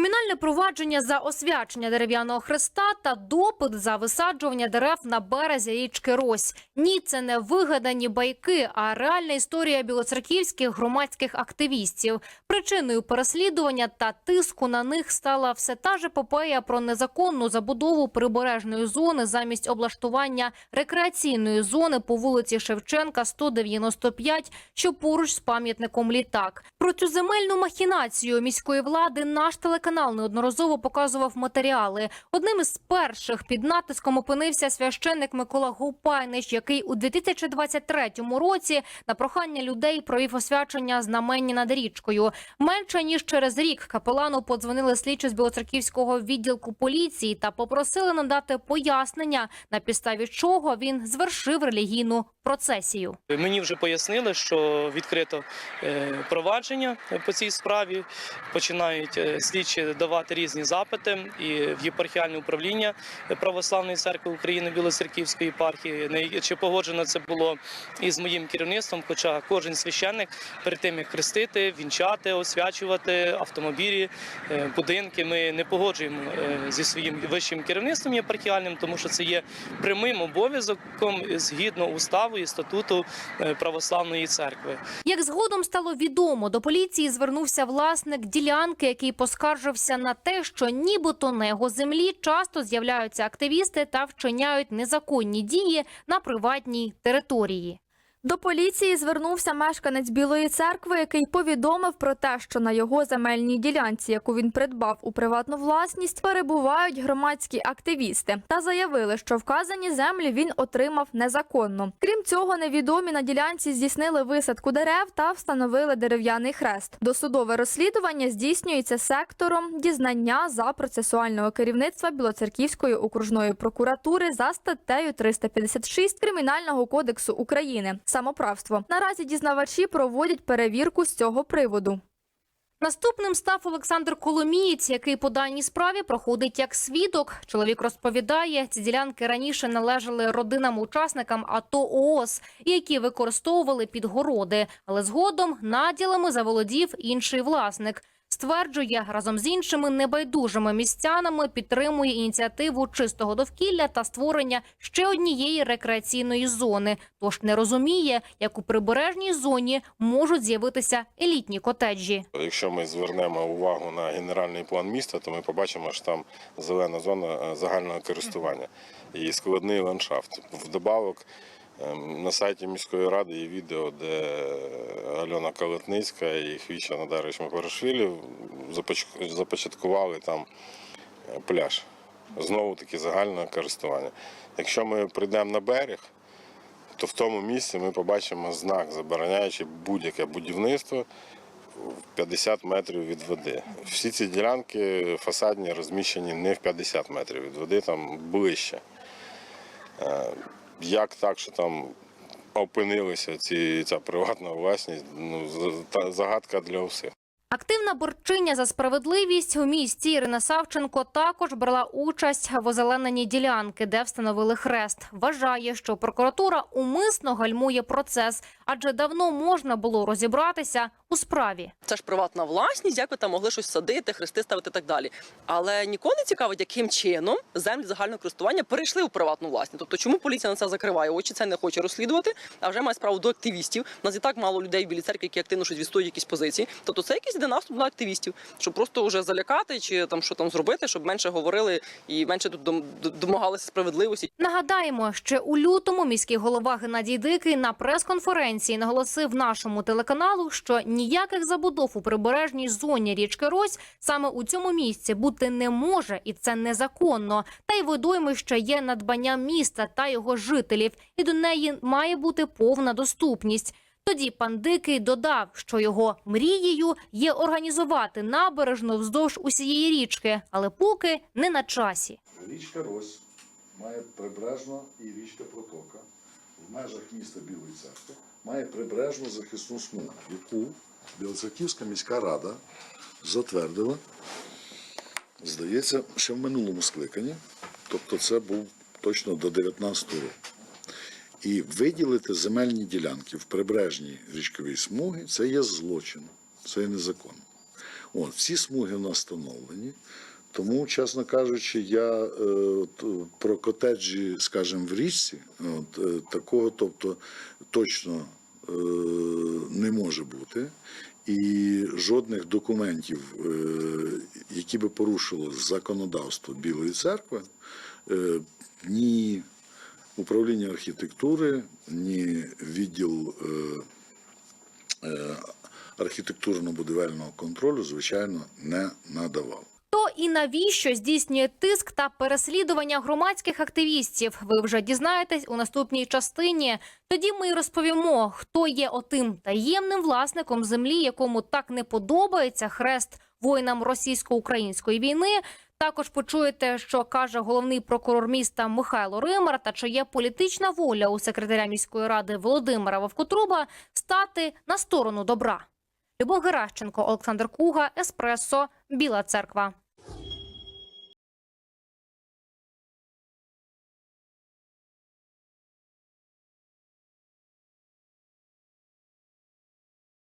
Кримінальне провадження за освячення дерев'яного хреста та допит за висаджування дерев на березі річки Рось. Ні, це не вигадані байки, а реальна історія білоцерківських громадських активістів. Причиною переслідування та тиску на них стала все та ж епопея про незаконну забудову прибережної зони замість облаштування рекреаційної зони по вулиці Шевченка 195, що поруч з пам'ятником літак. Про цю земельну махінацію міської влади наш телеканал неодноразово показував матеріали. Одним із перших під натиском опинився священник Микола Гупайнич, який у 2023 році на прохання людей провів освячення знаменні над річкою. Менше ніж через рік капелану подзвонили слідчі з Білоцерківського відділку поліції та попросили надати пояснення, на підставі чого він звершив релігійну процесію. Мені вже пояснили, що відкрито е, провадження по цій справі. Починають е, слідчі давати різні запити і в єпархіальне управління Православної церкви України Білоцерківської єпархії. Чи погоджено це було із моїм керівництвом? Хоча кожен священник перед тим як хрестити, вінчати, освячувати автомобілі, е, будинки, ми не погоджуємо е, зі своїм вищим керівництвом єпархіальним, тому що це є прямим обов'язком згідно уставу і статуту е, православної церкви. Як згодом стало відомо, до поліції звернувся власник ділянки, який поскаржився на те, що нібито на його землі часто з'являються активісти та вчиняють незаконні дії на приватній території. До поліції звернувся мешканець Білої церкви, який повідомив про те, що на його земельній ділянці, яку він придбав у приватну власність, перебувають громадські активісти та заявили, що вказані землі він отримав незаконно. Крім цього, невідомі на ділянці здійснили висадку дерев та встановили дерев'яний хрест. Досудове розслідування здійснюється сектором дізнання за процесуального керівництва Білоцерківської окружної прокуратури за статтею 356 Кримінального кодексу України самоправство. Наразі дізнавачі проводять перевірку з цього приводу. Наступним став Олександр Коломієць, який по даній справі проходить як свідок. Чоловік розповідає, ці ділянки раніше належали родинам-учасникам АТО ООС, які використовували підгороди, але згодом наділами заволодів інший власник. Стверджує, разом з іншими небайдужими містянами підтримує ініціативу чистого довкілля та створення ще однієї рекреаційної зони. Тож не розуміє, як у прибережній зоні можуть з'явитися елітні котеджі. Якщо ми звернемо увагу на генеральний план міста, то ми побачимо, що там зелена зона е, загального користування і складний ландшафт. Вдобавок на сайті міської ради є відео, де Альона Калетницька і Хвіча Надарович Мапарашвілі започаткували там е, пляж. Знову таки загального користування. Якщо ми прийдемо на берег, то в тому місці ми побачимо знак, забороняючи будь-яке будівництво в 50 метрів від води. Всі ці ділянки фасадні розміщені не в 50 метрів від води, там ближче. Як так, що там опинилися ці, ця приватна власність, ну, та- загадка для усіх. Активна борчиня за справедливість у місті Ірина Савченко також брала участь в озелененні ділянки, де встановили хрест. Вважає, що прокуратура умисно гальмує процес, адже давно можна було розібратися у справі. Це ж приватна власність, як ви там могли щось садити, хрести ставити і так далі. Але ніколи не цікавить, яким чином землі загального користування перейшли у приватну власність. Тобто, чому поліція на це закриває очі, це не хоче розслідувати, а вже має справу до активістів. У нас і так мало людей в білій церкві, які активно щось відстоюють якісь позиції. Тобто, це якийсь іде наступ на активістів, щоб просто вже залякати чи там що там зробити, щоб менше говорили і менше тут домагалися справедливості. Нагадаємо, ще у лютому міський голова Геннадій Дикий на прес-конференції наголосив нашому телеканалу, що ніяких забудов у прибережній зоні річки Рось саме у цьому місці бути не може, і це незаконно. Та й водоймище є надбанням міста та його жителів, і до неї має бути повна доступність. Тоді пан Дикий додав, що його мрією є організувати набережну вздовж усієї річки, але поки не на часі. Річка Рось має прибережна і річка Протока в межах міста Білої церкви має прибережну захисну смугу, яку Білоцерківська міська рада затвердила, здається, ще в минулому скликанні, тобто це був точно до 19 року. І виділити земельні ділянки в прибережній річковій смугі це є злочин, це є незаконно. От, всі смуги в нас встановлені. Тому, чесно кажучи, я е, от, е, про котеджі, скажімо, в річці, от, е, такого, тобто, точно е, не може бути. І жодних документів, які би порушили законодавство Білої церкви, ні управління архітектури, ні відділ архітектурно-будівельного контролю, звичайно, не надавав. І навіщо здійснює тиск та переслідування громадських активістів? Ви вже дізнаєтесь у наступній частині. Тоді ми розповімо, хто є отим таємним власником землі, якому так не подобається хрест воїнам російсько-української війни. Також почуєте, що каже головний прокурор міста Михайло Римар, та чи є політична воля у секретаря міської ради Володимира Вовкотруба стати на сторону добра. Любов Геращенко, Олександр Куга, Еспресо, Біла Церква.